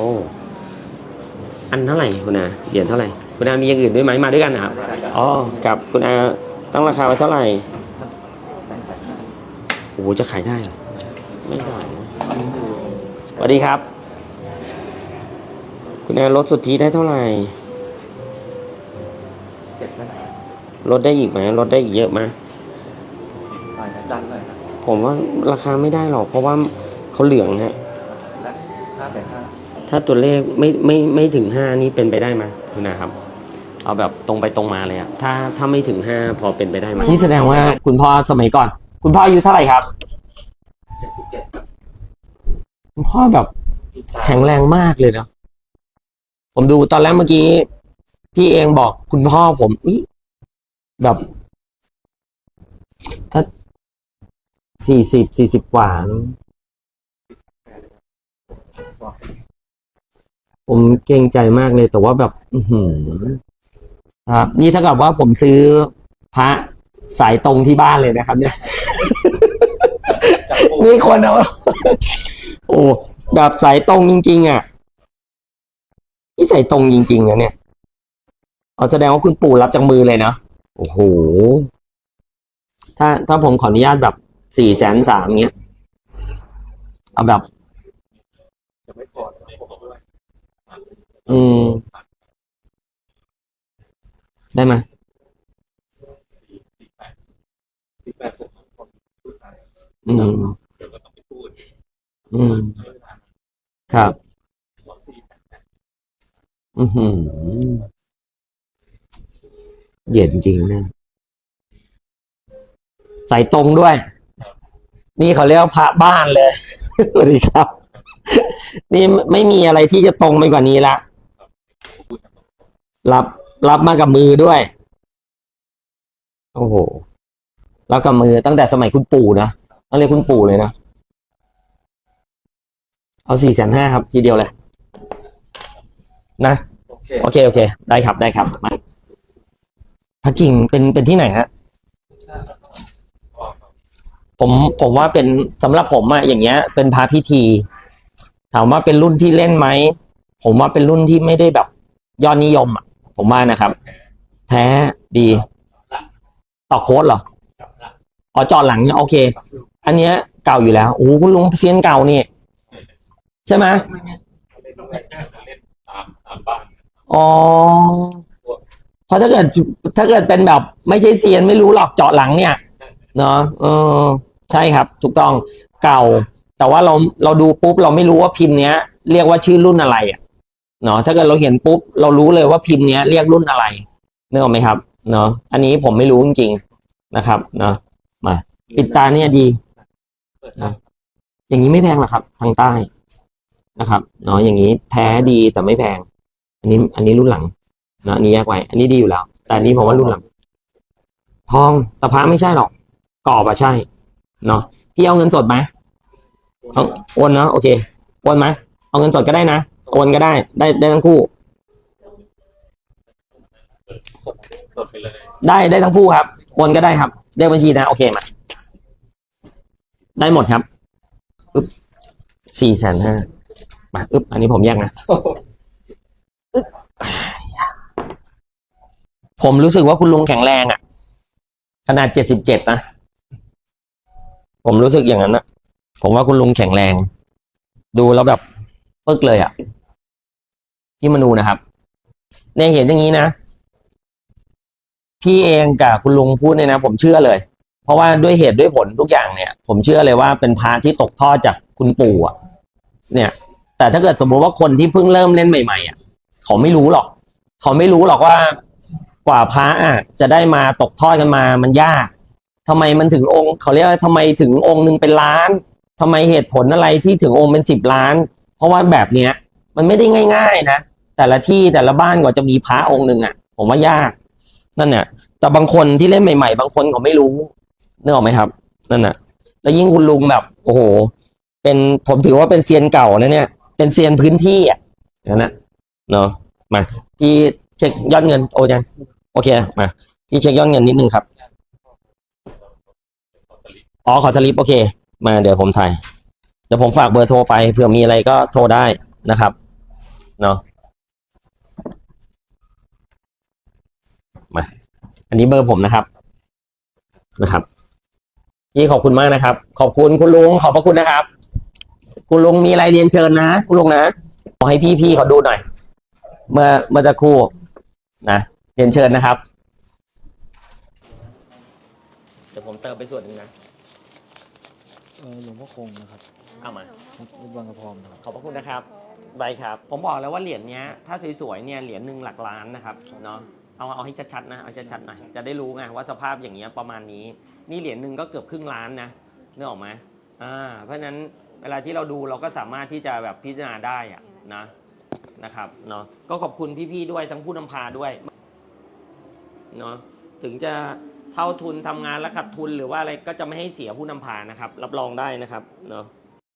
อ้อันเท่าไหร่คุณอาเหรียญเท่าไหร่คุณอามีอย่างอื่นด้วยไหมมาด้วยกันนะครับอ๋อกับคุณอาตั้งราคาไว้เท่าไหร่โอ้โหจะขายได้เหรอไม่ไหวนะสวัสดีครับ คุณอาลดสุทธิได้เท่าไหร่เจ็บแล้วนะลดได้อีกไหมลดได้อีกเยอะไหมหน่อยนะจันเลยนะผมว่าราคาไม่ได้หรอกเพราะว่าเขาเหลืองฮะและห้าแต่ห้า ถ้าตัวเลขไม่ไม่ไม่ถึงห้านี่เป็นไปได้ไหมคุณนะครับ เอาแบบตรงไปตรงมาเลยอะถ้าถ้าไม่ถึงห้าพอเป็นไปได้ไหมนี่แสดงว่าคุณพ่อสมัยก่อน คุณพ่ออายุเท่าไหร่ครับเจ็ดสิบเจ็ดคุณพ่อแบบแข็งแรงมากเลยเนาะผมดูตอนแรกเมื่อกี้ พี่เองบอกคุณพ่อผมอุ๊ยแบบ ถ้าสี่สิบสี่สิบกว่านี่ ผมเกรงใจมากเลย แต่ว่าแบบ อือหือครับ นี่เท่ากับว่าผมซื้อพระสายตรงที่บ้านเลยนะครับ เนี่ยจับปูมีคนเอาโอ้แบบสายตรงจริง ๆ อะนี่สายตรงจริง ๆนะเนี่ยเอาแสดงว่าคุณปู่รับจากมือเลยนะโอ้โหถ้าถ้าผมขออนุญาตแบบสี่แสนสามเงี้ย เอาแบบ อืม ได้ไหมสิบแปดผมคนพูดไทยอืม เดี๋ยวก็ต้องไปพูดอืมครับบอกสี่แปดอือหือเหยียดจริงๆนะใส่ตรงด้วย นี่เขาเรียกว่าพระบ้านเลย สวัสดีครับ นี่ไม่มีอะไรที่จะตรงไปกว่านี้ละรับรับมากับมือด้วย โอ้โหรับกับมือตั้งแต่สมัยคุณปู่นะต้องเรียกคุณปู่เลยนะ เอาสี่แสนห้าครับ ทีเดียวเลย นะโอเค โอเคโอเคได้ครับได้ครับมาพระกิ่งเป็นเป็นที่ไหนฮะผมผมว่าเป็นสำหรับผมอะอย่างเงี้ย เป็นพระพิธี ถามว่าเป็นรุ่นที่เล่นไหม ผมว่าเป็นรุ่นที่ไม่ได้แบบยอดนิยมอะผมว่านะครับ แท้ดี ต่อโค้ดเหรอ อ๋อจอดหลังเนี่ยโอเค อันเนี้ยเก่าอยู่แล้วโอ้โหคุณลุงเซียนเก่านี่ ใช่ไหมอ๋อเพราะถ้าเกิดถ้าเกิดเป็นแบบ ไม่ใช่เซียนไม่รู้หรอกจาะหลังเนี่ย เนาะเออ ใช่ครับ ถูกต้องเก่า แต่ว่าเราเราดูปุ๊บเราไม่รู้ว่าพิมพ์เนี้ย เรียกว่าชื่อรุ่นอะไรอะเนาะถ้าเกิดเราเห็นปุ๊บเรารู้เลยว่าพิมพ์เนี้ยเรียกรุ่นอะไรนึกออกไหมครับเนาะอันนี้ผมไม่รู้จริงๆนะครับเนาะมาปิดตาเนี่ยดีน้าอย่างนี้ไม่แพงหรอกครับ ทางใต้นะครับเนาะอย่างนี้แท้ดีแต่ไม่แพง อันนี้ อันนี้รุ่นหลังเนาะอันนี้แยกไว้ อันนี้ดีอยู่แล้ว แต่อันนี้ผมว่ารุ่นหลัง ทองตะพระไม่ใช่หรอกกรอบอะใช่เนาะพี่เอาเงินสดไหม เอาโอนเนาะโอเคโอนไหมเอาเงินสดก็ได้นะโอนก็ได้ ได้ได้ทั้งคู่ สดไปเลยได้ได้ทั้งคู่ครับโอนก็ได้ครับเลขบัญชีนะโอเคมาได้หมดครับอึ๊บสี่แสนห้ามาอึ๊บอันนี้ผมแยกนะอึ๊บผมรู้สึกว่าคุณลุงแข็งแรงอะ ขนาดเจ็ดสิบเจ็ดนะ ผมรู้สึกอย่างนั้นนะ ผมว่าคุณลุงแข็งแรง ดูแล้วแบบปึ๊กเลยอะพี่มนูนะครับ เนี่ยเห็นอย่างนี้นะ พี่เองกับคุณลุงพูดเนี่ยนะ ผมเชื่อเลย เพราะว่าด้วยเหตุด้วยผลทุกอย่างเนี่ย ผมเชื่อเลยว่าเป็นพระที่ตกทอดจากคุณปู่อะ เนี่ย แต่ถ้าเกิดสมมติว่าคนที่เพิ่งเริ่มเล่นใหม่ๆอะเขาไม่รู้หรอก เขาไม่รู้หรอกว่ากว่าพระอะจะได้มาตกทอดกันมามันยากทำไมมันถึงองค์ เขาเรียกว่าทำไมถึงองค์หนึ่งเป็นล้าน ทำไมเหตุผลอะไรที่ถึงองค์เป็นสิบล้าน เพราะว่าแบบเนี้ย มันไม่ได้ง่าย ๆ นะ แต่ละที่แต่ละบ้านกว่าจะมีพระองค์หนึ่งอะ ผมว่ายาก นั่นเนี่ยแต่บางคนที่เล่นใหม่ๆ บางคนเขาไม่รู้นึกออกไหมครับ นั่นน่ะ แล้วยิ่งคุณลุงแบบ โอ้โห เป็นผมถือว่าเป็นเซียนเก่านะเนี่ย เป็นเซียนพื้นที่อะนั่นน่ะเนาะมาพี่เช็คยอดเงินโอ้ยังโอเคมาพี่เช็คยอดเงินนิดนึงครับอ๋อขอสลิปโอเค มาเดี๋ยวผมถ่ายเดี๋ยวผมฝากเบอร์โทรไปเผื่อมีอะไรก็โทรได้นะครับเนาะมาอันนี้เบอร์ผมนะครับนะครับพี่ขอบคุณมากนะครับ ขอบคุณคุณลุงขอบพระคุณนะครับ คุณลุงมีอะไรเรียนเชิญนะคุณลุงนะขอให้พี่พี่ๆเขาดูหน่อย เมื่อเมื่อจะครู่นะเรียนเชิญนะครับเดี๋ยวผมเติมไปส่วนนึงนะ เออหลวงพ่อคงนะครับเอามา วัดบางกระพรอมนะครับ ขอบพระคุณนะครับได้ครับ ผมบอกแล้วว่าเหรียญเนี้ยถ้าสวยๆเนี่ยเหรียญหนึ่งหลักล้านนะครับเนาะเอาเอาให้ชัดๆนะเอาชัดๆหน่อยจะได้รู้ไงว่าสภาพอย่างเงี้ยประมาณนี้ นี่เหรียญหนึ่งก็เกือบครึ่งล้านนะนึกออกไหมอ่าเพราะฉะนั้นเวลาที่เราดูเราก็สามารถที่จะแบบพิจารณาได้อะนะนะครับเนาะก็ขอบคุณพี่ๆด้วยทั้งผู้นำพาด้วยเนาะถึงจะ เท่าทุนทำงานแล้วขาดทุนหรือว่าอะไรก็จะไม่ให้เสียผู้นำพานะครับ รับรองได้นะครับเนาะ